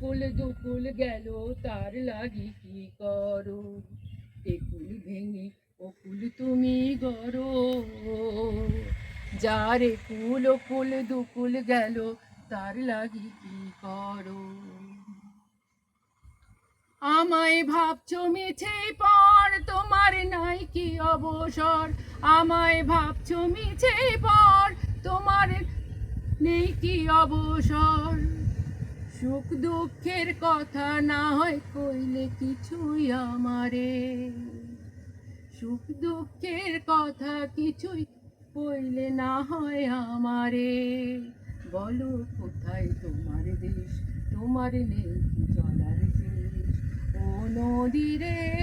ফুল দুকুল গেল, তার লাগি কি করো? টেকুল ভেঙে ফুল তুমি গড়ো। যারে ও ফুল দুকুল গেল, তার লাগি কি করো? আমায় ভাবছ মিছে পর, তোমার নাই কি অবসর? আমায় ভাবছ মিছে পর, তোমার নেই কি অবসর? সুখ দুঃখের কথা না হয় কইলে কিছুই আমারে। সুখ দুঃখের কথা কিছুই কইলে না হয় আমারে। বলো কোথায় তোমার দেশ? তোমার নেই চলার দেশ? ও নদী রে